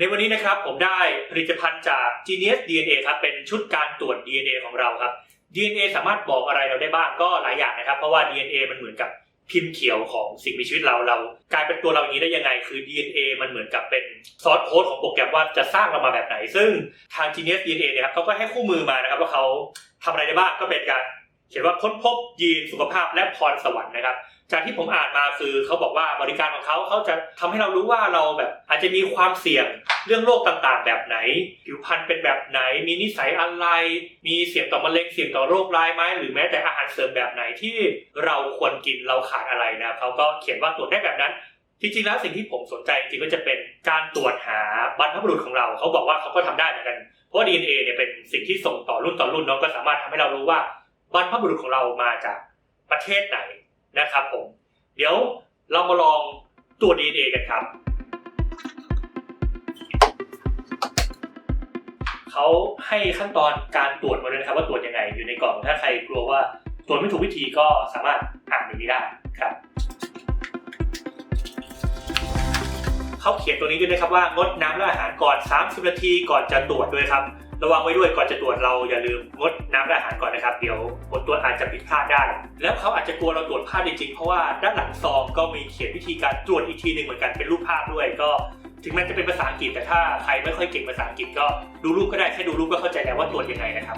ในวันนี้นะครับผมได้ผลิตภัณฑ์จาก Genius DNA ครับเป็นชุดการตรวจ DNA ของเราครับ DNA สามารถบอกอะไรเราได้บ้างก็หลายอย่างนะครับ เพราะว่า DNA มันเหมือนกับพิมพ์เขียวของสิ่งมีชีวิตเราเรา กลายเป็นตัวเราอย่างนี้ได้ยังไง คือ DNA มันเหมือนกับเป็นซอสโค้ดของโปรแกรมว่าจะสร้างเรามาแบบไหน ซึ่งทาง Genius DNA เนี่ยครับเขาก็ให้คู่มือมานะครับว่าเขาทำอะไรได้บ้างก็เป็นการเขียนว่าค้นพบยีนสุขภาพและพรสวรรค์นะครับ จากที่ผมอ่านมาคือเขาบอกว่าบริการของเขาเขาจะทำให้เรารู้ว่าเราแบบอาจจะมีความเสี่ยงเรื่องโรคต่างๆ แบบไหน ผิวพรรณเป็นแบบไหน มีนิสัยอะไร มีเสี่ยงต่อมะเร็งเสี่ยงต่อโรคร้ายไหมหรือแม้แต่อาหารเสริมแบบไหนที่เราควรกินเราขาดอะไรนะเขาก็เขียนว่าตรวจได้แบบนั้นจริงๆแล้วสิ่งที่ผมสนใจจริงก็จะเป็นการตรวจหาบรรพบุรุษของเรา เขาบอกว่าเขาก็ทำได้เหมือนกัน เพราะว่า DNA เนี่ยเป็นสิ่งที่ส่งต่อรุ่นต่อรุ่นเนาะก็สามารถทำให้เรารู้ว่าบรรพบุรุษของเรามาจากประเทศไหน นะครับผม เดี๋ยวเรามาลองตรวจ DNA กันครับ เขาให้ขั้นตอนการตรวจมาเลยนะครับ ว่าตรวจยังไงอยู่ในกล่อง ถ้าใครกลัวว่าตรวจไม่ถูกวิธีก็สามารถอ่านในนี้ได้ครับเขาเขียนตัวนี้ด้วยนะครับว่างดน้ำและอาหารก่อน 30 นาทีก่อนจะตรวจด้วยครับ ระวังไว้ด้วยก่อนจะตรวจเราอย่าลืมงดน้ำและอาหารก่อนนะครับ เดี๋ยวผลตรวจอาจจะผิดพลาดได้ แล้วเขาอาจจะกลัวเราตรวจพลาดจริงๆ เพราะว่าด้านหลังซองก็มีเขียนวิธีการตรวจอีกทีหนึ่งเหมือนกันเป็นรูปภาพด้วยก็ถึงแม้จะเป็นภาษาอังกฤษแต่ถ้าใครไม่ค่อยเก่งภาษาอังกฤษก็ดูรูปก็ได้แค่ดูรูปก็เข้าใจแล้วว่าตรวจยังไงนะครับ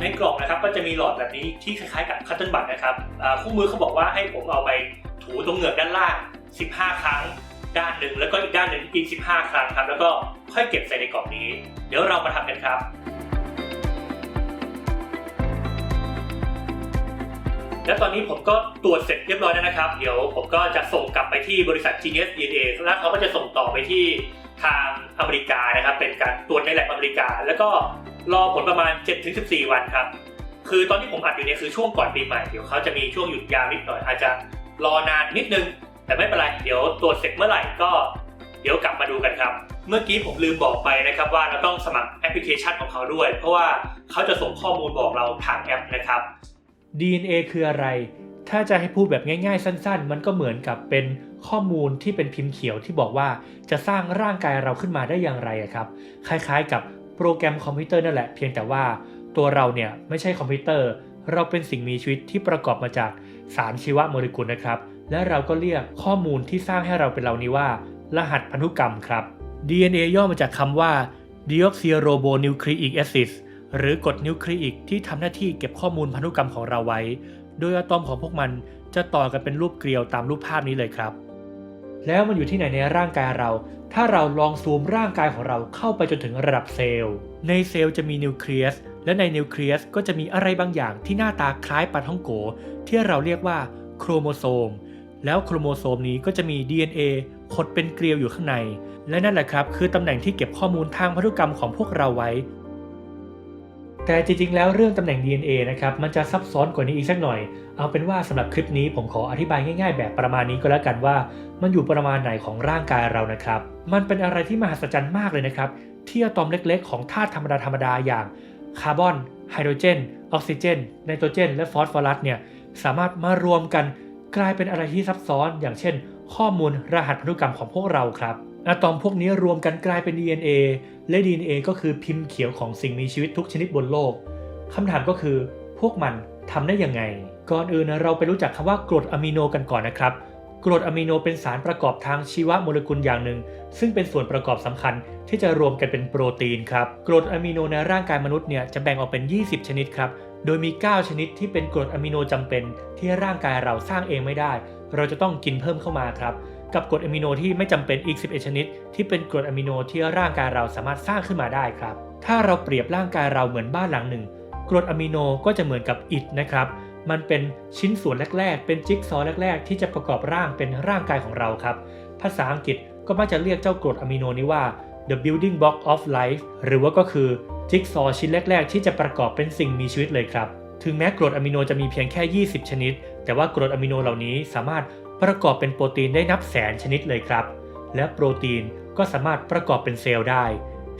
ในกล่องนะครับก็จะมีหลอดแบบนี้ที่คล้ายๆกับคัตเติ้ลบัตนะครับคู่มือเขาบอกว่าให้ผมเอาไปถูตรงเหงือกด้านล่าง 15 ครั้ง ด้านหนึ่งแล้วก็อีกด้านหนึ่งอีก 15 ครั้งครับ แล้วก็ค่อยเก็บใส่ในกล่องนี้ เดี๋ยวเรามาทำกันครับ และตอนนี้ผมก็ตรวจเสร็จเรียบร้อยแล้วนะครับ เดี๋ยวผมก็จะส่งกลับไปที่บริษัท Genius DNA แล้วเขาก็จะส่งต่อไปที่ทางอเมริกานะครับ เป็นการตรวจในแลบอเมริกา แล้วก็รอผลประมาณ 7-14 วันครับ คือตอนที่ผมอัดอยู่เนี่ยคือช่วงก่อนปีใหม่ เดี๋ยวเขาจะมีช่วงหยุดยาวนิดหน่อยอาจจะรอนานนิดนึง แต่ไม่เป็นไร เดี๋ยวตรวจเสร็จเมื่อไหร่ก็เดี๋ยวกลับมาดูกันครับ เมื่อกี้ผมลืมบอกไปนะครับว่าเราต้องสมัครแอปพลิเคชันของเขาด้วย เพราะว่าเขาจะส่งข้อมูลบอกเราทางแอปนะครับ DNA คืออะไร ถ้าจะให้พูดแบบง่ายๆ สั้น ๆ มันก็เหมือนกับเป็นข้อมูลที่เป็นพิมพ์เขียวที่บอกว่าจะสร้างร่างกายเราขึ้นมาได้อย่างไรครับ คล้ายๆ กับโปรแกรมคอมพิวเตอร์นั่นแหละ เพียงแต่ว่าตัวเราเนี่ยไม่ใช่คอมพิวเตอร์ เราเป็นสิ่งมีชีวิตที่ประกอบมาจากสารชีวโมเลกุลนะครับ และเราก็เรียกข้อมูลที่สร้างให้เราเป็นเรานี้ว่า รหัสพันธุกรรมครับ DNA ย่อมาจากคำว่า deoxyribonucleic acid หรือกรดนิวคลีอิกที่ทำหน้าที่เก็บข้อมูลพันธุกรรมของเราไว้ โดยอะตอมของพวกมันจะต่อกันเป็นรูปเกลียวตามรูปภาพนี้เลยครับ แล้วมันอยู่ที่ไหนในร่างกายเรา ถ้าเราลองซูมร่างกายของเราเข้าไปจนถึงระดับเซลล์ ในเซลล์จะมีนิวเคลียส และในนิวเคลียสก็จะมีอะไรบางอย่างที่หน้าตาคล้ายปลาท่องโก ที่เราเรียกว่าโครโมโซม แล้วโครโมโซมนี้ก็จะมี DNA ขดเป็นเกลียวอยู่ข้างใน และนั่นแหละครับ คือตำแหน่งที่เก็บข้อมูลทางพันธุกรรมของพวกเราไว้ แต่จริงๆ แล้วเรื่องตำแหน่ง DNA นะครับมันจะซับซ้อนกว่านี้อีกสักหน่อย เอาเป็นว่าสำหรับคลิปนี้ผมขออธิบายง่าย ๆ แบบประมาณนี้ก็แล้วกันว่า มันอยู่ประมาณไหนของร่างกายเรานะครับ มันเป็นอะไรที่มหัศจรรย์มากเลยนะครับที่อะตอมเล็กๆ ของธาตุธรรมดาธรรมดาอย่างคาร์บอนไฮโดรเจนออกซิเจนไนโตรเจน และฟอสฟอรัสเนี่ยสามารถมารวมกัน กลายเป็นอะไรที่ซับซ้อนอย่างเช่น ข้อมูลรหัสพันธุกรรมของพวกเราครับอะตอมพวกนี้รวมกันกลายเป็น DNA และ DNA ก็คือพิมพ์เขียวของสิ่งมีชีวิตทุกชนิดบนโลกคำถามก็คือ พวกมันทำได้ยังไง ก่อนอื่นนะเราไปรู้จักคำว่ากรดอะมิโนกันก่อนนะครับ กรดอะมิโนเป็นสารประกอบทางชีวโมเลกุลอย่างหนึ่ง ซึ่งเป็นส่วนประกอบสำคัญที่จะรวมกันเป็นโปรตีนครับ กรดอะมิโนในร่างกายมนุษย์เนี่ยจะแบ่งออกเป็น 20 ชนิดครับ โดยมี 9 ชนิดที่เป็นกรดอะมิโนจำเป็น ที่ร่างกายเราสร้างเองไม่ได้ เราจะต้องกินเพิ่มเข้ามาครับ กับกรดอะมิโนที่ไม่จำเป็นอีก 11 ชนิด ที่เป็นกรดอะมิโนที่ร่างกายเราสามารถสร้างขึ้นมาได้ครับ ถ้าเราเปรียบร่างกายเราเหมือนบ้านหลังหนึ่ง กรดอะมิโนก็จะเหมือนกับอิฐนะครับ มันเป็นชิ้นส่วนแรก ๆ เป็นจิ๊กซอว์แรก ๆ ที่จะประกอบร่างเป็นร่างกายของเราครับ ภาษาอังกฤษก็มักจะเรียกเจ้ากรดอะมิโนนี้ว่า the building block of life หรือว่าก็คือจิ๊กซอว์ชิ้นแรก ๆ ที่จะประกอบเป็นสิ่งมีชีวิตเลยครับ ถึงแม้กรดอะมิโนจะมีเพียงแค่ 20 ชนิด แต่ว่ากรดอะมิโนเหล่านี้สามารถประกอบเป็นโปรตีนได้นับแสนชนิดเลยครับ และโปรตีนก็สามารถประกอบเป็นเซลล์ได้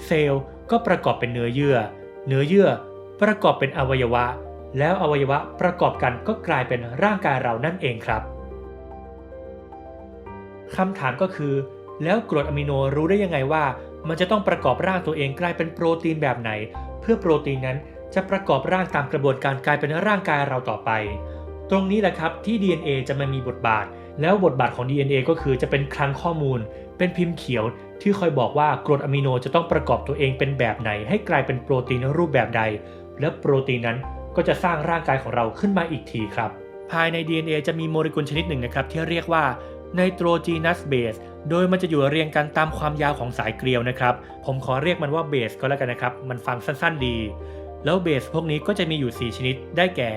เซลล์ก็ประกอบเป็นเนื้อเยื่อ เนื้อเยื่อประกอบเป็นอวัยวะ แล้วอวัยวะประกอบกันก็กลายเป็นร่างกายเรานั่นเองครับคำถามก็คือ แล้วกรดอะมิโนรู้ได้ยังไงว่า มันจะต้องประกอบร่างตัวเองกลายเป็นโปรตีนแบบไหน เพื่อโปรตีนนั้นจะประกอบร่างตามกระบวนการกลายเป็นร่างกายเราต่อไป ตรงนี้แหละครับที่ DNA จะมามีบทบาท แล้วบทบาทของ DNA ก็คือจะเป็นคลังข้อมูล เป็นพิมพ์เขียว ที่คอยบอกว่ากรดอะมิโนจะต้องประกอบตัวเองเป็นแบบไหน ให้กลายเป็นโปรตีนรูปแบบใด และโปรตีนนั้นก็จะสร้างร่างกายของเราขึ้นมาอีกทีครับ ภายใน DNA จะมีโมเลกุลชนิดหนึ่งนะครับที่เรียกว่า ไนโตรจีนัสเบสโดยมันจะอยู่เรียงกันตามความยาวของสายเกลียวนะครับ ผมขอเรียกมันว่าเบสก็แล้วกันนะครับ มันฟังสั้นๆดี แล้วเบสพวกนี้ก็จะมีอยู่ 4 ชนิดได้แก่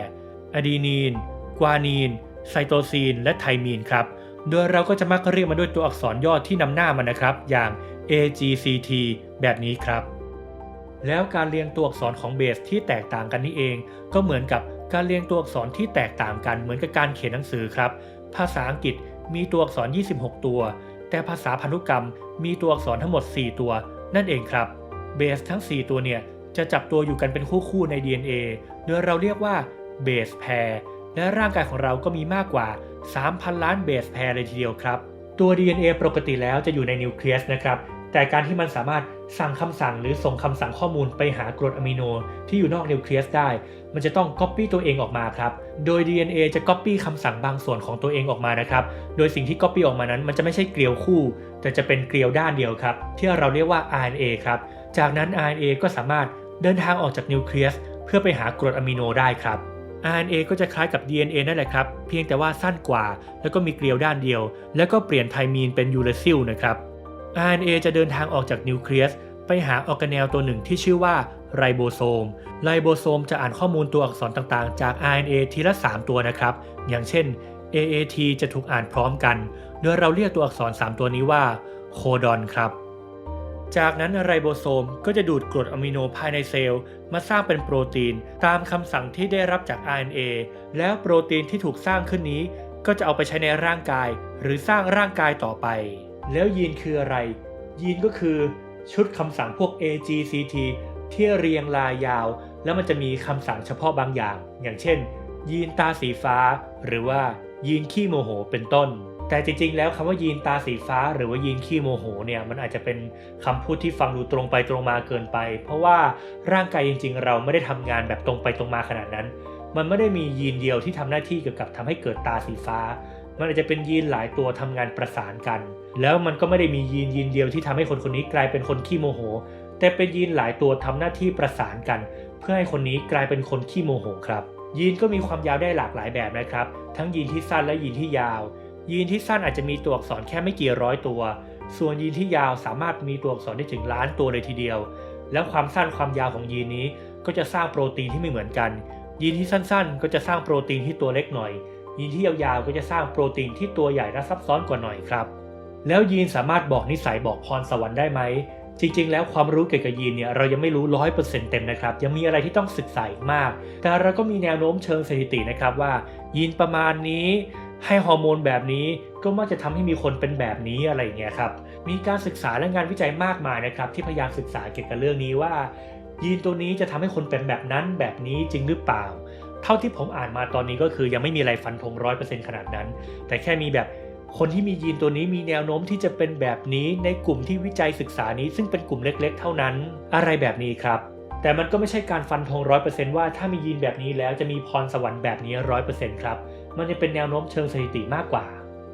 อะดีนีน กวานีน ไซโตซีน และไทมีนครับ โดยเราก็จะมักเรียกมันด้วยตัวอักษรย่อที่นำหน้ามันนะครับ อย่าง AGCT แบบนี้ครับ แล้วการเรียงตัวอักษรของเบสที่แตกต่างกันนี่เอง ก็เหมือนกับการเรียงตัวอักษรที่แตกต่างกันเหมือนกับการเขียนหนังสือครับ ภาษาอังกฤษ มีตัวอักษร 26 ตัว แต่ภาษาพันธุกรรมมีตัวอักษรทั้งหมด 4 ตัว นั่นเองครับ เบสทั้ง 4 ตัวเนี่ยจะจับตัวอยู่กันเป็นคู่ๆใน DNA โดยเราเรียกว่าเบสแพร์และร่างกายของเราก็มีมากกว่า 3,000 ล้านเบสแพร์เลยทีเดียวครับ ตัว DNA ปกติแล้วจะอยู่ในนิวเคลียสนะครับ แต่การที่มันสามารถ สั่งคำสั่งหรือส่งคำสั่งข้อมูลไปหากรดอะมิโนที่อยู่นอกนิวเคลียสได้ มันจะต้อง Copy ตัวเองออกมาครับ โดย DNA จะ Copy คำสั่งบางส่วนของตัวเองออกมานะครับ โดยสิ่งที่ Copy ออกมานั้น มันจะไม่ใช่เกลียวคู่ แต่จะเป็นเกลียวด้านเดียวครับ ที่เราเรียกว่า RNA ครับ จากนั้น RNA ก็สามารถเดินทางออกจากนิวเคลียสเพื่อไปหากรดอะมิโนได้ครับ RNA ก็จะคล้ายกับ DNA นั่นแหละครับ เพียงแต่ว่าสั้นกว่า แล้วก็มีเกลียวด้านเดียว แล้วก็เปลี่ยนไทมีนเป็นยูเรซิลนะครับ RNA จะเดินทางออกจากนิวเคลียสไปหาออร์แกเนลตัวหนึ่งที่ชื่อว่าไรโบโซม ไรโบโซมจะอ่านข้อมูลตัวอักษรต่างๆ จาก RNA ทีละ 3 ตัวนะครับ อย่างเช่น AAT จะถูกอ่านพร้อมกัน โดยเราเรียกตัวอักษร 3 ตัวนี้ว่าโคดอนครับ จากนั้นไรโบโซมก็จะดูดกรดอะมิโนภายในเซลล์ มาสร้างเป็นโปรตีน ตามคำสั่งที่ได้รับจาก RNA แล้วโปรตีนที่ถูกสร้างขึ้นนี้ ก็จะเอาไปใช้ในร่างกาย หรือสร้างร่างกายต่อไป แล้วยีนคืออะไร ยีนก็คือชุดคำสั่งพวก AGCT ที่เรียงรายยาว แล้วมันจะมีคำสั่งเฉพาะบางอย่าง อย่างเช่น ยีนตาสีฟ้า หรือว่ายีนขี้โมโหเป็นต้น แต่จริงๆ แล้วคำว่ายีนตาสีฟ้า หรือว่ายีนขี้โมโหเนี่ยมันอาจจะเป็นคำพูดที่ฟังดูตรงไปตรงมาเกินไป เพราะว่าร่างกายจริง ๆ เราไม่ได้ทำงานแบบตรงไปตรงมาขนาดนั้น มันไม่ได้มียีนเดียวที่ทำหน้าที่เกี่ยวกับทำให้เกิดตาสีฟ้า มันอาจจะเป็นยีนหลายตัวทำงานประสานกัน แล้วมันก็ไม่ได้มียีนยีนเดียวที่ทำให้คนคนนี้กลายเป็นคนขี้โมโห แต่เป็นยีนหลายตัวทำหน้าที่ประสานกัน เพื่อให้คนนี้กลายเป็นคนขี้โมโหครับ ยีนก็มีความยาวได้หลากหลายแบบนะครับ ทั้งยีนที่สั้นและยีนที่ยาว ยีนที่สั้นอาจจะมีตัวอักษรแค่ไม่กี่ร้อยตัว ส่วนยีนที่ยาวสามารถมีตัวอักษรได้ถึงล้านตัวเลยทีเดียว แล้วความสั้นความยาวของยีนนี้ก็จะสร้างโปรตีนที่ไม่เหมือนกัน ยีนที่สั้นๆ ก็จะสร้างโปรตีนที่ตัวเล็กหน่อย ยีนที่ยาวๆ ก็จะสร้างโปรตีนที่ตัวใหญ่และซับซ้อนกว่าหน่อยครับ แล้วยีนสามารถบอกนิสัยบอกพรสวรรค์ได้ไหม จริงๆ แล้วความรู้เกี่ยวกับยีนเนี่ยเรายังไม่รู้ร้อยเปอร์เซ็นต์เต็มนะครับ ยังมีอะไรที่ต้องศึกษาอีกมาก แต่เราก็มีแนวโน้มเชิงสถิตินะครับว่า ยีนประมาณนี้ให้ฮอร์โมนแบบนี้ก็มักจะทำให้มีคนเป็นแบบนี้อะไรอย่างเงี้ยครับ มีการศึกษาและงานวิจัยมากมายนะครับ ที่พยายามศึกษาเกี่ยวกับเรื่องนี้ว่า ยีนตัวนี้จะทำให้คนเป็นแบบนั้นแบบนี้จริงหรือเปล่า เท่าที่ผมอ่านมาตอนนี้ก็คือยังไม่มีอะไรฟันธงร้อยเปอร์เซ็นต์ขนาดนั้น แต่แค่มีแบบ คนที่มียีนตัวนี้มีแนวโน้มที่จะเป็นแบบนี้ในกลุ่มที่วิจัยศึกษานี้ซึ่งเป็นกลุ่มเล็กๆ เท่านั้น อะไรแบบนี้ครับ แต่มันก็ไม่ใช่การฟันธงร้อยเปอร์เซนต์ว่าถ้ามียีนแบบนี้แล้วจะมีพรสวรรค์แบบนี้ร้อยเปอร์เซ็นต์ครับ มันจะเป็นแนวโน้มเชิงสถิติมากกว่า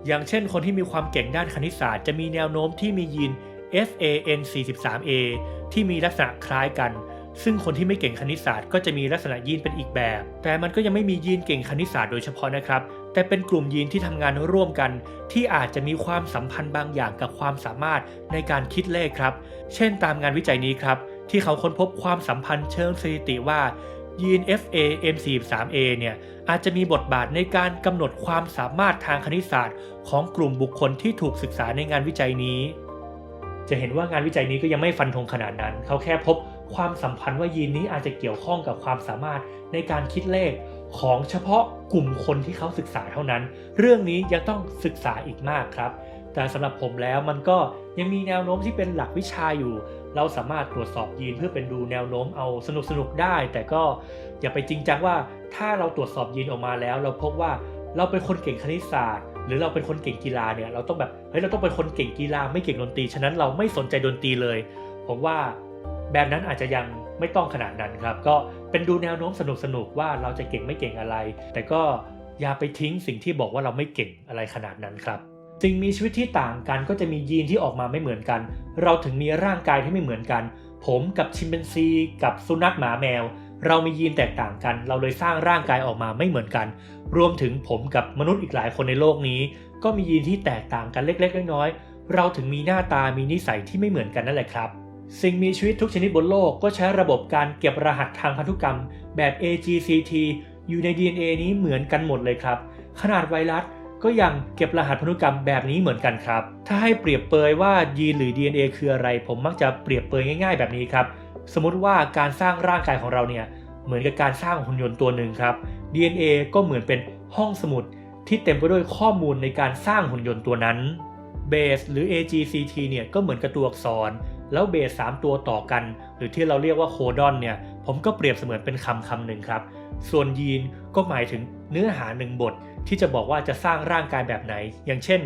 อย่างเช่น คนที่มีความเก่งด้านคณิตศาสตร์จะมีแนวโน้มที่มียีน FAN43A ที่มีลักษณะคล้ายกัน ซึ่งคนที่ไม่เก่งคณิตศาสตร์ก็จะมีลักษณะยีนเป็นอีกแบบ แต่มันก็ยังไม่มียีนเก่งคณิตศาสตร์โดยเฉพาะนะครับ แต่เป็นกลุ่มยีนที่ทำงานร่วมกัน ที่อาจจะมีความสัมพันธ์บางอย่างกับความสามารถในการคิดเลขครับ เช่นตามงานวิจัยนี้ครับ ที่เขาค้นพบความสัมพันธ์เชิงสถิติว่ายีน FAM43A เนี่ยอาจจะมีบทบาทในการกำหนดความสามารถทางคณิตศาสตร์ ของกลุ่มบุคคลที่ถูกศึกษาในงานวิจัยนี้ จะเห็นว่างานวิจัยนี้ก็ยังไม่ฟันธงขนาดนั้น เขาแค่พบความสัมพันธ์ว่ายีนนี้อาจจะเกี่ยวข้องกับความสามารถในการคิดเลข ของเฉพาะกลุ่มคนที่เขาศึกษาเท่านั้น เรื่องนี้ยังต้องศึกษาอีกมากครับ แต่สำหรับผมแล้วมันก็ยังมีแนวโน้มที่เป็นหลักวิชาอยู่ เราสามารถตรวจสอบยีนเพื่อเป็นดูแนวโน้มเอาสนุกสนุกได้ แต่ก็อย่าไปจริงจังว่าถ้าเราตรวจสอบยีนออกมาแล้ว เราพบว่าเราเป็นคนเก่งคณิตศาสตร์ หรือเราเป็นคนเก่งกีฬาเนี่ยเราต้องแบบเฮ้ยเราต้องเป็นคนเก่งกีฬาไม่เก่งดนตรีฉะนั้นเราไม่สนใจดนตรีเลย ผมว่าแบบนั้นอาจจะยังไม่ต้องขนาดนั้นครับ ก็ เป็นดูแนวโน้มสนุกๆว่าเราจะเก่งไม่เก่งอะไร แต่ก็อย่าไปทิ้งสิ่งที่บอกว่าเราไม่เก่งอะไรขนาดนั้นครับสิ่งมีชีวิตที่ต่างกันก็จะมียีนที่ออกมาไม่เหมือนกัน เราถึงมีร่างกายที่ไม่เหมือนกัน ผมกับชิมเปนซี กับสุนัขหมาแมว เรามียีนแตกต่างกัน เราเลยสร้างร่างกายออกมาไม่เหมือนกัน รวมถึงผมกับมนุษย์อีกหลายคนในโลกนี้ ก็มียีนที่แตกต่างกันเล็กๆน้อยๆเราถึงมีหน้าตามีนิสัยที่ไม่เหมือนกันนั่นแหละครับ สิ่งมีชีวิตทุกชนิดบนโลกก็ใช้ระบบการเก็บรหัสทางพันธุกรรมแบบ AGCT อยู่ใน DNA นี้เหมือนกันหมดเลยครับ ขนาดไวรัสก็ยังเก็บรหัสพันธุกรรมแบบนี้เหมือนกันครับ ถ้าให้เปรียบเปยว่ายีนหรือ DNA คืออะไร ผมมักจะเปรียบเปยง่าย ๆ แบบนี้ครับ สมมติว่าการสร้างร่างกายของเราเนี่ยเหมือนกับการสร้างหุ่นยนต์ตัวหนึ่งครับ DNA ก็เหมือนเป็นห้องสมุดที่เต็มไปด้วยข้อมูลในการสร้างหุ่นยนต์ตัวนั้น Base หรือ AGCT เนี่ยก็เหมือนกับตัวอักษร แล้วเบส3ตัวต่อกัน หรือที่เราเรียกว่าโคดอนเนี่ย ผมก็เปรียบเสมือนเป็นคำคำหนึ่งครับ ส่วนยีนก็หมายถึงเนื้อหาหนึ่งบท ที่จะบอกว่าจะสร้างร่างกายแบบไหน อย่างเช่น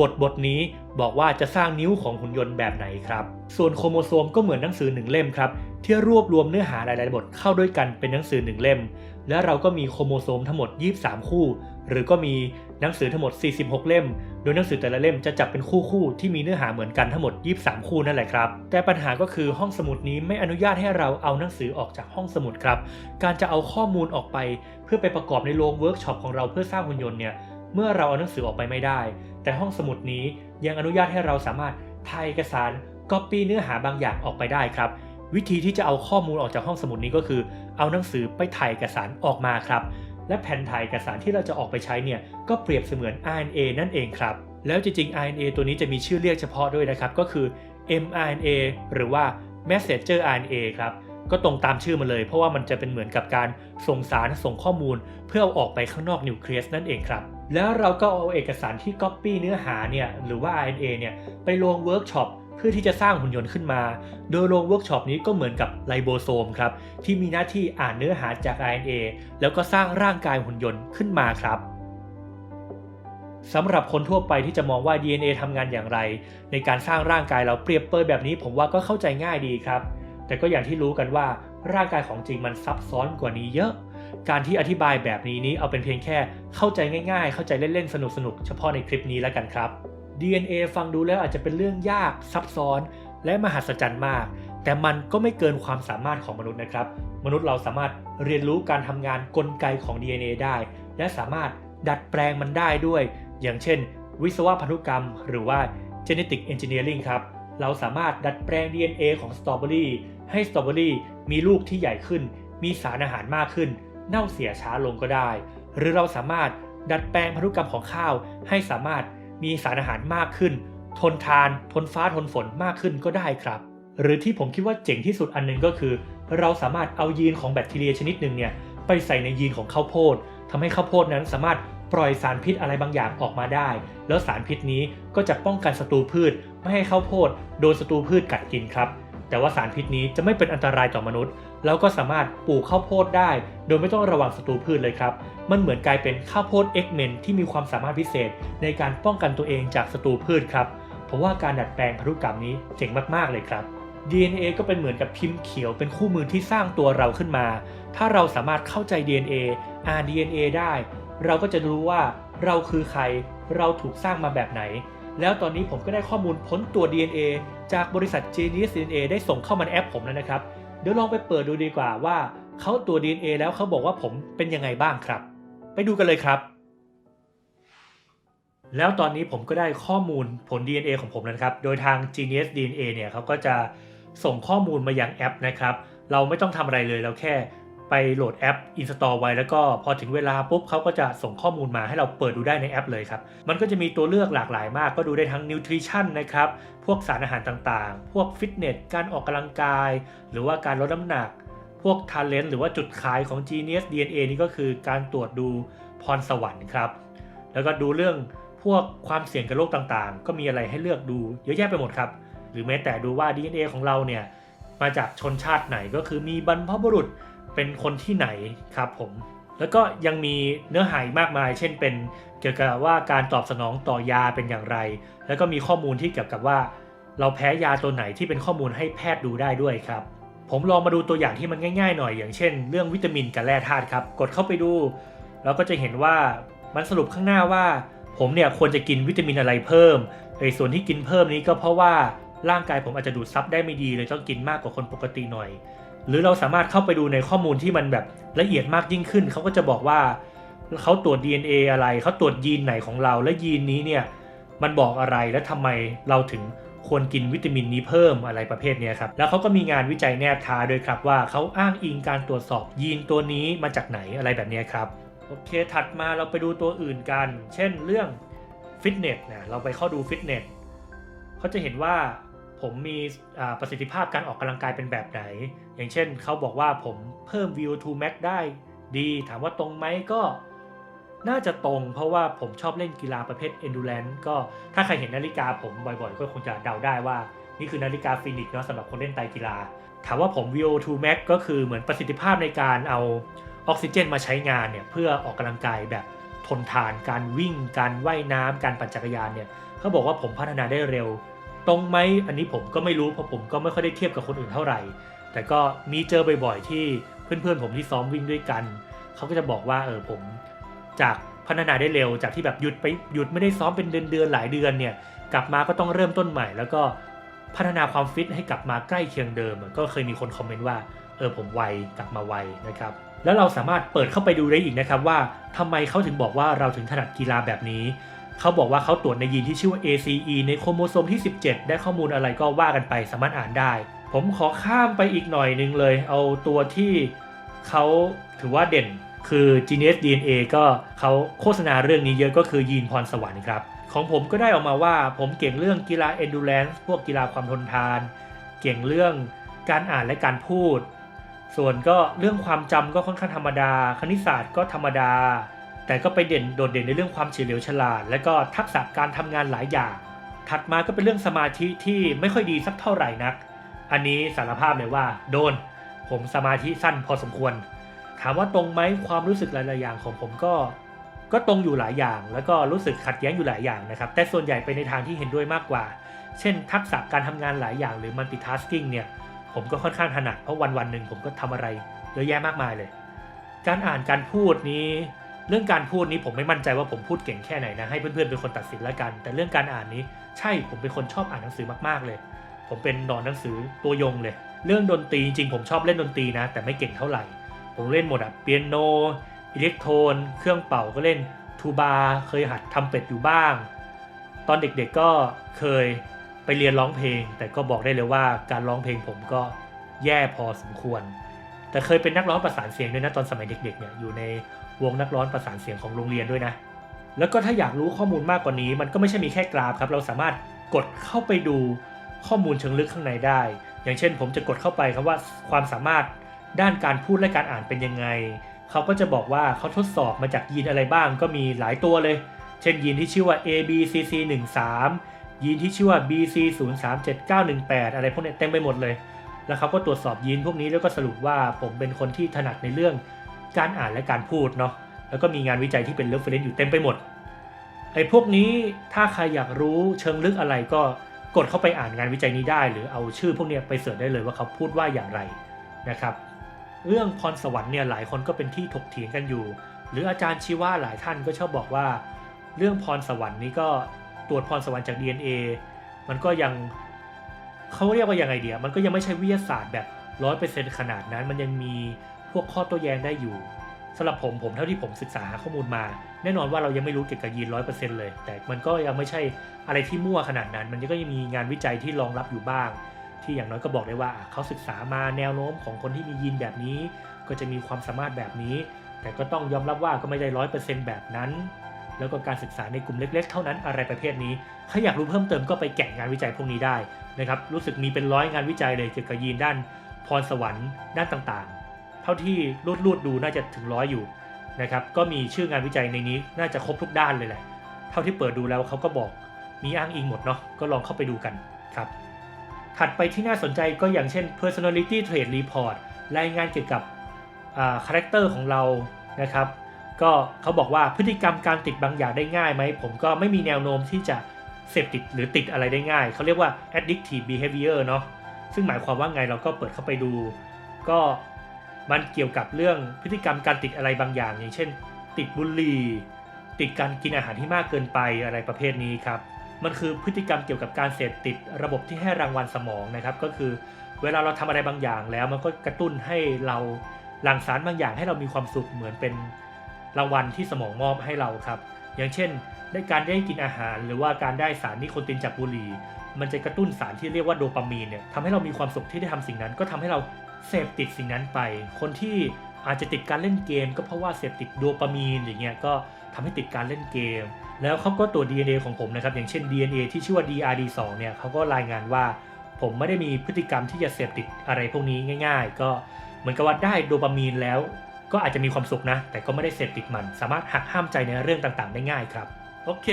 บทบทนี้บอกว่าจะสร้างนิ้วของหุ่นยนต์แบบไหนครับ ส่วนโครโมโซมก็เหมือนหนังสือหนึ่งเล่มครับที่รวบรวมเนื้อหาหลาย ๆ บทเข้าด้วยกันเป็นหนังสือหนึ่งเล่ม และเราก็มีโครโมโซมทั้งหมด 23 คู่ หรือก็มีหนังสือทั้งหมด 46 เล่ม โดยหนังสือแต่ละเล่มจะจับเป็นคู่คู่ๆที่มีเนื้อหาเหมือนกันทั้งหมด 23 คู่นั่นแหละครับ แต่ปัญหาก็คือห้องสมุดนี้ไม่อนุญาตให้เราเอาหนังสือออกจากห้องสมุดครับ การจะเอาข้อมูลออกไป เพื่อไปประกอบในโรงเวิร์กช็อปของเราเพื่อสร้างหุ่นยนต์เนี่ยเมื่อเราเอาหนังสือออกไปไม่ได้ แต่ห้องสมุดนี้ยังอนุญาตให้เราสามารถถ่ายเอกสารก๊อปปี้เนื้อหาบางอย่างออกไปได้ครับวิธีที่จะเอาข้อมูลออกจากห้องสมุดนี้ก็คือ เอาหนังสือไปถ่ายเอกสารออกมาครับ และแผ่นถ่ายเอกสารที่เราจะออกไปใช้เนี่ยก็เปรียบเสมือน RNA นั่นเองครับ แล้วจริงๆ RNA ตัวนี้จะมีชื่อเรียกเฉพาะด้วยนะครับ ก็คือ mRNA หรือว่า messenger RNA ครับก็ตรงตามชื่อมันเลย เพราะว่ามันจะเป็นเหมือนกับการส่งสารส่งข้อมูล เพื่อเอาออกไปข้างนอกนิวเคลียสนั่นเองครับ แล้วเราก็เอาเอกสารที่ Copy เนื้อหาเนี่ยหรือว่า RNA เนี่ยไปลงเวิร์กช็อป พื่อที่จะสร้างหุ่นยนต์ขึ้นมา โดยโรงเวิร์กช็อปนี้ก็เหมือนกับไลโบโซมครับที่มีหน้าที่อ่านเนื้อหาจาก RNA แล้วก็สร้างร่างกายหุ่นยนต์ขึ้นมาครับสำหรับคนทั่วไปที่จะมองว่า DNA ทำงานอย่างไร ในการสร้างร่างกายเราเปรียบเปยแบบนี้ผมว่าก็เข้าใจง่ายดีครับ แต่ก็อย่างที่รู้กันว่าร่างกายของจริงมันซับซ้อนกว่านี้เยอะ การที่อธิบายแบบนี้นี้เอาเป็นเพียงแค่เข้าใจง่าย ๆ เข้าใจเล่นๆสนุกๆเฉพาะในคลิปนี้แล้วกันครับ DNA ฟังดูแล้วอาจจะเป็นเรื่องยากซับซ้อน และมหัศจรรย์มาก แต่มันก็ไม่เกินความสามารถของมนุษย์นะครับ มนุษย์เราสามารถเรียนรู้การทำงานกลไกของ DNA ได้ และสามารถดัดแปลงมันได้ด้วย อย่างเช่น วิศวะพันธุกรรม หรือว่า genetic engineering ครับ เราสามารถดัดแปลง DNA ของสตรอเบอรี่ให้สตรอเบอรี่มีลูกที่ใหญ่ขึ้น มีสารอาหารมากขึ้น เน่าเสียช้าลงก็ได้ หรือเราสามารถดัดแปลงพันธุกรรมของข้าวให้สามารถ มีสารอาหารมากขึ้น ทนทาน ทนฟ้าทนฝนมากขึ้นก็ได้ครับ หรือที่ผมคิดว่าเจ๋งที่สุดอันหนึงก็คือ เราสามารถเอายีนของแบคทีเรียชนิดหนึ่งเนี่ยไปใส่ในยีนของข้าวโพดทำให้ข้าวโพดนั้นสามารถปล่อยสารพิษอะไรบางอย่างออกมาได้ แล้วสารพิษนี้ก็จะป้องกันศัตรูพืช ไม่ให้ข้าวโพดโดนศัตรูพืชกัดกินครับ แต่ว่าสารพิษนี้จะไม่เป็นอันตรายต่อมนุษย์ แล้วก็สามารถปลูกข้าวโพดได้ โดยไม่ต้องระวังศัตรูพืชเลยครับ มันเหมือนกลายเป็นข้าวโพด X-Men ที่มีความสามารถพิเศษ ในการป้องกันตัวเองจากศัตรูพืชครับผมว่าการดัดแปลงพันธุกรรมนี้เจ๋งมากๆเลยครับ DNA ก็เป็นเหมือนกับพิมพ์เขียวเป็นคู่มือที่สร้างตัวเราขึ้นมา ถ้าเราสามารถเข้าใจ DNA อ่าน DNA ได้ เราก็จะรู้ว่าเราคือใคร เราถูกสร้างมาแบบไหน แล้วตอนนี้ผมก็ได้ข้อมูลพ้นตัว DNA จากบริษัท Genius DNA ได้ส่งเข้ามาในแอปผมแล้วนะครับ เดี๋ยวลองไปเปิดดูดีกว่าว่าเขาตัว DNA แล้วเขาบอกว่าผมเป็นยังไงบ้างครับ ไปดูกันเลยครับ แล้วตอนนี้ผมก็ได้ข้อมูลผล DNA ของผมแล้วครับ โดยทาง Genius DNA เนี่ยเขาก็จะส่งข้อมูลมาอย่างแอปนะครับ เราไม่ต้องทำอะไรเลยเราแค่ ไปโหลดแอป install ไว้แล้วก็พอถึงเวลาปุ๊บเขาก็จะส่งข้อมูลมาให้เราเปิดดูได้ในแอปเลยครับ มันก็จะมีตัวเลือกหลากหลายมาก ก็ดูได้ทั้ง nutrition นะครับ พวกสารอาหารต่างๆ พวกฟิตเนส การออกกำลังกาย หรือว่าการลดน้ำหนัก พวก talent หรือว่าจุดขายของ Genius DNA นี่ก็คือการตรวจดูพรสวรรค์ครับ แล้วก็ดูเรื่องพวกความเสี่ยงกับโรคต่างๆ ก็มีอะไรให้เลือกดูเยอะแยะไปหมดครับ หรือแม้แต่ดูว่า DNA ของเราเนี่ยมาจากชนชาติไหนก็คือมีบรรพบุรุษ เป็นคนที่ไหนครับผม แล้วก็ยังมีเนื้อหาอีกมากมาย เช่นเป็นเกี่ยวกับว่าการตอบสนองต่อยาเป็นอย่างไร แล้วก็มีข้อมูลที่เกี่ยวกับว่า เราแพ้ยาตัวไหนที่เป็นข้อมูลให้แพทย์ดูได้ด้วยครับ ผมลองมาดูตัวอย่างที่มันง่ายๆหน่อย อย่างเช่น เรื่องวิตามินกับแร่ธาตุครับ กดเข้าไปดูแล้วก็จะเห็นว่ามันสรุปข้างหน้าว่า ผมเนี่ยควรจะกินวิตามินอะไรเพิ่มไอ้ส่วนที่กินเพิ่มนี้ก็เพราะว่าร่างกายผมอาจจะดูดซับได้ไม่ดีเลยต้องกินมากกว่าคนปกติหน่อย หรือเราสามารถเข้าไปดูในข้อมูลที่มันแบบละเอียดมากยิ่งขึ้น เขาก็จะบอกว่าเขาตรวจ DNA อะไร เขาตรวจยีนไหนของเรา และยีนนี้เนี่ยมันบอกอะไรและทำไมเราถึงควรกินวิตามินนี้เพิ่มอะไรประเภทนี้ครับ แล้วเขาก็มีงานวิจัยแนบท้าด้วยครับว่าเขาอ้างอิงการตรวจสอบยีนตัวนี้มาจากไหนอะไรแบบนี้ครับ โอเค ถัดมาเราไปดูตัวอื่นกัน เช่นเรื่องฟิตเนสนะ เราไปเข้าดูฟิตเนสเขาจะเห็นว่า ผมมีประสิทธิภาพการออกกำลังกายเป็นแบบไหน อย่างเช่นเขาบอกว่าผมเพิ่ม VO2 max ได้ดี ถามว่าตรงไหมก็น่าจะตรง เพราะว่าผมชอบเล่นกีฬาประเภท endurance ก็ถ้าใครเห็นนาฬิกาผมบ่อยๆ ก็คงจะเดาได้ว่า นี่คือนาฬิกาฟินิกเนาะสำหรับคนเล่นไตกีฬา ถามว่าผม VO2 max ก็คือเหมือนประสิทธิภาพในการเอาออกซิเจนมาใช้งานเนี่ยเพื่อออกกำลังกายแบบทนทาน การวิ่ง การว่ายน้ำการปั่นจักรยานเนี่ยเขาบอกว่าผมพัฒนาได้เร็ว ตรงไหมอันนี้ผมก็ไม่รู้เพราะผมก็ไม่ค่อยได้เทียบกับคนอื่นเท่าไหร่ แต่ก็มีเจอบ่อยๆที่เพื่อนๆผมที่ซ้อมวิ่งด้วยกันเขาก็จะบอกว่าเออผมจากพัฒนาได้เร็วจากที่แบบหยุดไปหยุดไม่ได้ซ้อมเป็นเดือนๆหลายเดือนเนี่ยกลับมาก็ต้องเริ่มต้นใหม่ แล้วก็พัฒนาความฟิตให้กลับมาใกล้เคียงเดิม ก็เคยมีคนคอมเมนต์ว่าเออผมไวกลับมาไวนะครับแล้วเราสามารถเปิดเข้าไปดูได้อีกนะครับว่าทำไมเขาถึงบอกว่าเราถึงถนัดกีฬาแบบนี้ เขาบอกว่าเขาตรวจในยีนที่ชื่อว่า ACE ในโครโมโซมที่ 17 ได้ข้อมูลอะไรก็ว่ากันไปสามารถอ่านได้ ผมขอข้ามไปอีกหน่อยนึงเลย เอาตัวที่เขาถือว่าเด่นคือ Genius DNA ก็เขาโฆษณาเรื่องนี้เยอะก็คือยีนพรสวรรค์ครับ ของผมก็ได้ออกมาว่าผมเก่งเรื่องกีฬา endurance พวกกีฬาความทนทาน เก่งเรื่องการอ่านและการพูด ส่วนก็เรื่องความจำก็ค่อนข้างธรรมดา คณิตศาสตร์ก็ธรรมดา แต่ก็ไปเด่นโดดเด่นในเรื่องความเฉลียวฉลาด และก็ทักษะการทำงานหลายอย่าง ถัดมาก็เป็นเรื่องสมาธิที่ไม่ค่อยดีสักเท่าไหร่นัก อันนี้สารภาพเลยว่า โดน ผมสมาธิสั้นพอสมควร ถามว่าตรงไหมความรู้สึกหลายๆอย่างของผมก็ ก็ตรงอยู่หลายอย่าง แล้วก็รู้สึกขัดแย้งอยู่หลายอย่างนะครับ แต่ส่วนใหญ่ไปในทางที่เห็นด้วยมากกว่า เช่น ทักษะการทำงานหลายอย่างหรือ multitasking เนี่ย ผมก็ค่อนข้างถนัดเพราะวันวันๆหนึ่งผมก็ทำอะไรเยอะแยะมากมายเลย การอ่านการพูดนี้ เรื่องการพูดนี้ผมไม่มั่นใจว่าผมพูดเก่งแค่ไหนนะให้เพื่อนๆเป็นคนตัดสินแล้วกัน แต่เรื่องการอ่านนี้ใช่ผมเป็นคนชอบอ่านหนังสือมากๆเลย ผมเป็นดอนหนังสือตัวยงเลย เรื่องดนตรีจริงๆผมชอบเล่นดนตรีนะ แต่ไม่เก่งเท่าไหร่ ผมเล่นหมดอะเปียโนอิเล็กโทนเครื่องเป่าก็เล่นทูบาเคยหัดทำเป็ดอยู่บ้าง ตอนเด็กๆก็เคยไปเรียนร้องเพลง แต่ก็บอกได้เลยว่าการร้องเพลงผมก็แย่พอสมควร แต่เคยเป็นนักร้องประสานเสียงด้วยนะตอนสมัยเด็กๆเนี่ยอยู่ในวงนักร้องประสานเสียงของโรงเรียนด้วยนะ แล้วก็ถ้าอยากรู้ข้อมูลมากกว่านี้ มันก็ไม่ใช่มีแค่กราฟครับ เราสามารถกดเข้าไปดูข้อมูลเชิงลึกข้างในได้ อย่างเช่น ผมจะกดเข้าไปครับว่าความสามารถด้านการพูดและการอ่านเป็นยังไง เขาก็จะบอกว่าเขาทดสอบมาจากยีนอะไรบ้าง ก็มีหลายตัวเลย เช่นยีนที่ชื่อว่า ABCC 1 3 ยีนที่ชื่อว่า BC 0 3 7 9 1 8 อะไรพวกนี้เต็มไปหมดเลย แล้วเขาก็ตรวจสอบยีนพวกนี้แล้วก็สรุปว่าผมเป็นคนที่ถนัดในเรื่องการอ่านและการพูดเนาะแล้วก็มีงานวิจัยที่เป็นเรฟเฟรนซ์อยู่เต็มไปหมดไอ้พวกนี้ถ้าใครอยากรู้เชิงลึกอะไรก็กดเข้าไปอ่านงานวิจัยนี้ได้ หรือเอาชื่อพวกเนี้ยไปเสิร์ชได้เลยว่าเขาพูดว่าอย่างไรนะครับเรื่องพรสวรรค์เนี่ยหลายคนก็เป็นที่ถกเถียงกันอยู่ หรืออาจารย์ชีว่าหลายท่านก็ชอบบอกว่า เรื่องพรสวรรค์นี้ก็ตรวจพรสวรรค์จาก DNA มันก็ยัง เขาเรียกว่ายังไงเดียมันก็ยังไม่ใช่วิทยาศาสตร์แบบร้อยเปอร์เซ็นขนาดนั้น มันยังมีพวกข้อโต้แย้งได้อยู่สำหรับผมผมเท่าที่ผมศึกษาหาข้อมูลมา แน่นอนว่าเรายังไม่รู้เกี่ยวกับยีนร้อยเปอร์เซ็นต์เลย แต่มันก็ยังไม่ใช่อะไรที่มั่วขนาดนั้น มันก็ยังมีงานวิจัยที่รองรับอยู่บ้าง ที่อย่างน้อยก็บอกได้ว่าเขาศึกษามาแนวโน้มของคนที่มียีนแบบนี้ ก็จะมีความสามารถแบบนี้ แต่ก็ต้องยอมรับว่าก็ไม่ได้ร้อยเปอร์เซ็นต์แบบนั้น แล้วก็การศึกษาในกลุ่มเล็ก ๆ เท่านั้นอะไรประเภทนี้ถ้าอยากรู้เพิ่มเติมก็ไปแกะงานวิจัยพวกนี้ได้นะครับรู้สึกมีเป็นร้อยงานวิจัยเลยเกี่ยวกับยีนด้านพรสวรรค์ด้านต่างๆ เท่าที่รูดๆดูน่าจะถึงร้อยอยู่นะครับก็มีชื่องานวิจัยในนี้น่าจะครบทุกด้านเลยแหละ เท่าที่เปิดดูแล้วเขาก็บอกมีอ้างอิงหมดเนาะก็ลองเข้าไปดูกันครับถัดไปที่น่าสนใจก็อย่างเช่น personality trait report รายงานเกี่ยวกับคาแรคเตอร์ของเรานะครับ ก็เขาบอกว่าพฤติกรรมการติดบางอย่างได้ง่ายไหม ผมก็ไม่มีแนวโน้มที่จะเสพติดหรือติดอะไรได้ง่าย เขาเรียกว่า addictive behavior เนาะซึ่งหมายความว่าไงเราก็เปิดเข้าไปดู ก็มันเกี่ยวกับเรื่องพฤติกรรมการติดอะไรบางอย่าง อย่างเช่น ติดบุหรี่ ติดการกินอาหารที่มากเกินไปอะไรประเภทนี้ครับ มันคือพฤติกรรมเกี่ยวกับการเสพติดระบบที่ให้รางวัลสมองนะครับ ก็คือเวลาเราทำอะไรบางอย่างแล้วมันก็กระตุ้นให้เราหลั่งสารบางอย่างให้เรามีความสุขเหมือนเป็น รางวัลที่สมองมอบให้เราครับ อย่างเช่น ได้การได้กินอาหาร หรือว่าการได้สารนิโคตินจากบุหรี่ มันจะกระตุ้นสารที่เรียกว่าโดปามีนเนี่ยทำให้เรามีความสุขที่ได้ทำสิ่งนั้น ก็ทำให้เราเสพติดสิ่งนั้นไป คนที่อาจจะติดการเล่นเกม ก็เพราะว่าเสพติดโดปามีนอย่างเงี้ยก็ทำให้ติดการเล่นเกม แล้วเขาก็ตรว DNA ของผมนะครับ อย่างเช่น DNA ที่ชื่อว่า DRD2 เนี่ยเขาก็รายงานว่า ผมไม่ได้มีพฤติกรรมที่จะเสพติดอะไรพวกนี้ง่าย ๆ ก็เหมือนกับว่าได้โดปามีนแล้ว ก็อาจจะมีความสุขนะ แต่ก็ไม่ได้เสพติดมัน สามารถหักห้ามใจในเรื่องต่างๆ ได้ง่ายครับ โอเค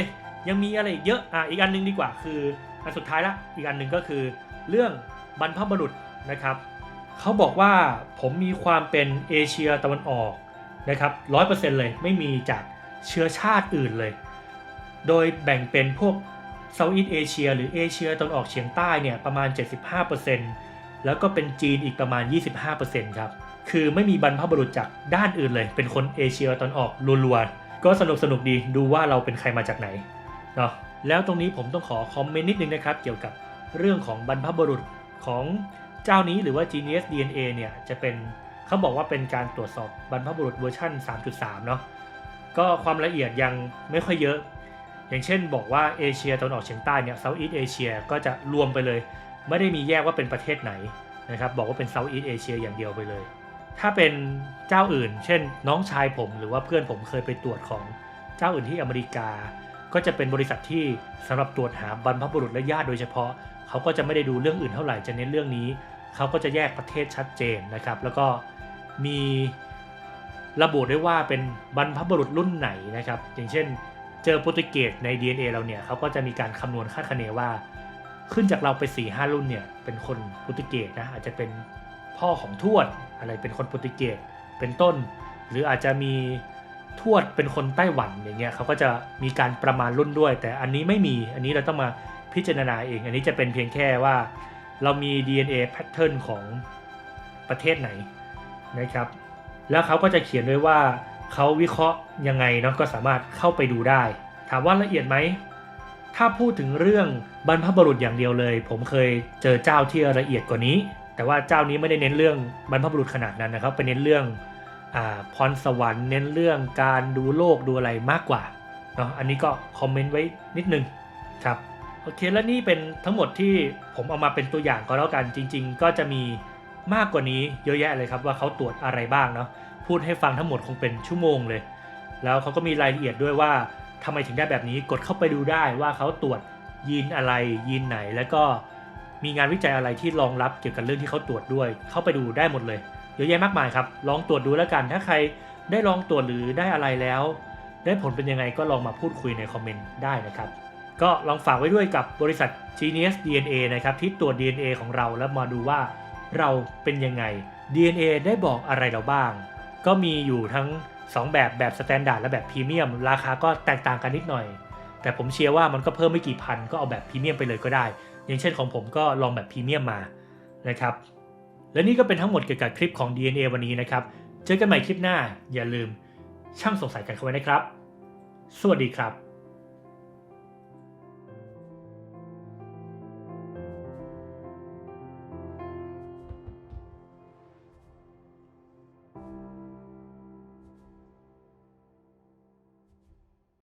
ยังมีอะไรเยอะอะอีกอันหนึงดีกว่าคืออันสุดท้ายละอีกอันหนึ่งก็คือ เรื่องบรรพบุรุษนะครับเขาบอกว่าผมมีความเป็นเอเชียตะวันออกนะครับร้อยเปอร์เซ็นต์เลยไม่มีจากเชื้อชาติอื่นเลย โดยแบ่งเป็นพวกเซาท์อีสเอเชียหรือเอเชียตะวันออกเฉียงใต้เนี่ยประมาณ 75%แล้วก็เป็นจีนอีกประมาณ 25%ครับ คือไม่มีบรรพบุรุษจากด้านอื่นเลย เป็นคนเอเชียตะวันออกรัวๆ ก็สนุกสนุกดีดูว่าเราเป็นใครมาจากไหนเนาะแล้วตรงนี้ผมต้องขอคอมเมนต์นิดนึงนะครับ เกี่ยวกับเรื่องของบรรพบุรุษของเจ้านี้หรือว่า Genius DNA เนี่ยจะเป็นเขาบอกว่าเป็นการตรวจสอบบรรพบุรุษเวอร์ชัน3.3 เนาะก็ความละเอียดยังไม่ค่อยเยอะ อย่างเช่นบอกว่าเอเชียตะวันออกเฉียงใต้เนี่ยเซาท์อีสเอเชียก็จะรวมไปเลย ไม่ได้มีแยกว่าเป็นประเทศไหนนะครับบอกว่าเป็นเซาท์อีสเอเชียอย่างเดียวไปเลย ถ้าเป็นเจ้าอื่น เช่น น้องชายผมหรือว่าเพื่อนผมเคยไปตรวจของเจ้าอื่นที่อเมริกา ก็จะเป็นบริษัทที่สำหรับตรวจหาบรรพบุรุษและญาติโดยเฉพาะ เขาก็จะไม่ได้ดูเรื่องอื่นเท่าไหร่จะเน้นเรื่องนี้ เขาก็จะแยกประเทศชัดเจนนะครับ แล้วก็มีระบุด้วยว่าเป็นบรรพบุรุษรุ่นไหนนะครับ อย่างเช่น เจอโปรตุเกสใน DNA เราเนี่ยเขาก็จะมีการคำนวณคาดคะเนว่า ขึ้นจากเราไป4ี่ห้ารุ่นเนี่ยเป็นคนโปรตุเกสนะอาจจะเป็นพ่อของทวด อะไรเป็นคนโปรตุเกสเป็นต้น หรืออาจจะมีทวดเป็นคนไต้หวันอย่างเงี้ยเขาก็จะมีการประมาณรุ่นด้วย แต่อันนี้ไม่มีอันนี้เราต้องมาพิจารณาเอง อันนี้จะเป็นเพียงแค่ว่าเรามี DNA pattern ของประเทศไหนนะครับ แล้วเขาก็จะเขียนด้วยว่าเขาวิเคราะห์ยังไงเนาะก็สามารถเข้าไปดูได้ ถามว่าละเอียดไหม ถ้าพูดถึงเรื่องบรรพบุรุษอย่างเดียวเลย ผมเคยเจอเจ้าที่ละเอียดกว่านี้ แต่ว่าเจ้านี้ไม่ได้เน้นเรื่องบรรพบุรุษขนาดนั้นนะครับไปเน้นเรื่องอพรสวรรค์เน้นเรื่องการดูโลกดูอะไรมากกว่าเนาะอันนี้ก็คอมเมนต์ไว้นิดนึงครับโอเคและนี่เป็นทั้งหมดที่ผมเอามาเป็นตัวอย่างก็แล้วกันจริง ๆ ก็จะมีมากกว่านี้เยอะแยะเลยครับว่าเขาตรวจอะไรบ้างเนาะพูดให้ฟังทั้งหมดคงเป็นชั่วโมงเลย แล้วเขาก็มีรายละเอียดด้วยว่าทำไมถึงได้แบบนี้กดเข้าไปดูได้ว่าเขาตรวจยีนอะไรยีนไหนแล้วก็ มีงานวิจัยอะไรที่รองรับเกี่ยวกับเรื่องที่เขาตรวจด้วย เข้าไปดูได้หมดเลย เยอะแยะมากมายครับ ลองตรวจดูแล้วกัน ถ้าใครได้ลองตรวจหรือได้อะไรแล้ว ได้ผลเป็นยังไงก็ลองมาพูดคุยในคอมเมนต์ได้นะครับ ก็ลองฝากไว้ด้วยกับบริษัท Genius DNA นะครับที่ตรวจ DNA ของเราแล้วมาดูว่าเราเป็นยังไง DNA ได้บอกอะไรเราบ้าง ก็มีอยู่ทั้ง 2 แบบแบบสแตนดาร์ดและแบบพรีเมียม ราคาก็แตกต่างกันนิดหน่อย แต่ผมเชียร์ว่ามันก็เพิ่มไม่กี่พันก็เอาแบบพรีเมียมไปเลยก็ได้ อย่างเช่นของผมก็ลองแบบพรีเมียมมานะครับและนี่ก็เป็นทั้งหมดเกี่ยวกับคลิปของ DNA วันนี้นะครับ เจอกันใหม่คลิปหน้าอย่าลืมช่างสงสัยกันเข้าไว้นะครับ สวัสดีครับ